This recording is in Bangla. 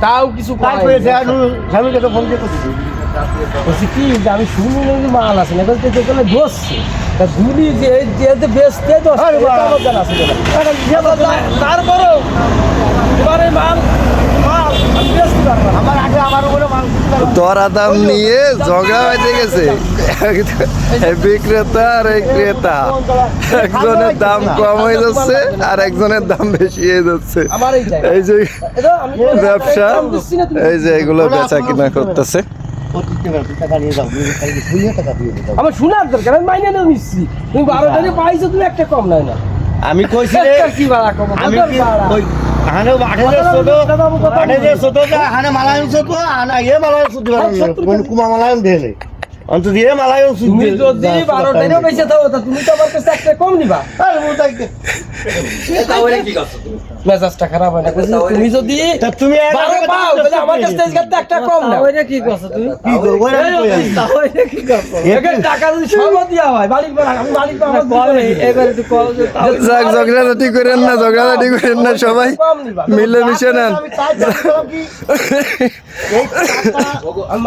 তাও কিছু কি আমি শুনি মাল আছে? না যেখানে বসছে। তা গুলি যে বেচতে তো আরে বাবা। আছে তারপরেও এবার এই মাল মাল আমি বেচতে পারব না। আমার আগে আমার উপরে মাল দিতে পারো। দরা দাম নিয়ে ঝগড়া হয়ে গেছে। বিক্রেতা আর এই ক্রেতা। একজনের দাম কম হয়ে যাচ্ছে আর একজনের দাম বেশি হয়ে যাচ্ছে। এই যে ব্যবসা। এই যে এগুলো বেচা কিনা করতেছে। আমার শোনার দরকার আমি মাইনে নেব মিস্ত্রি তুমি বারো পাইছো তুমি একটা কম নাই না। আমি কইছি কি ভাড়া কম? আমি কি ওই হানে আঠে যে ছোট আঠে যে ছোট যা হানে মালায়ন मला सुद्धा कुमा मला সুদ অন্ত দিয়ে মালায়ন তুমি যদি বারো টাকা পয়সা দাও তা তুমি তো আমার কাছে একটা কম নিবা। আরে মুতাইকে মেজাজটা খারাপ হয় না তুমি যদি তা তুমি পাও তাহলে আমার কাছ থেকে একটা কম না কি করছ তুমি? কি করব? এটা আমি কই আছি। কি করছ? এখানে টাকা যদি সব দেওয়া হয় মালিক আমি মালিক আমার বল এবার একটু কল যে তাও যাক ঝগড়াঝাটি করেন না ঝগড়াঝাটি করেন না সবাই। মিলে মিশে নেন। আমি তাই চাচ্ছিলাম কি? এই টাকা আমি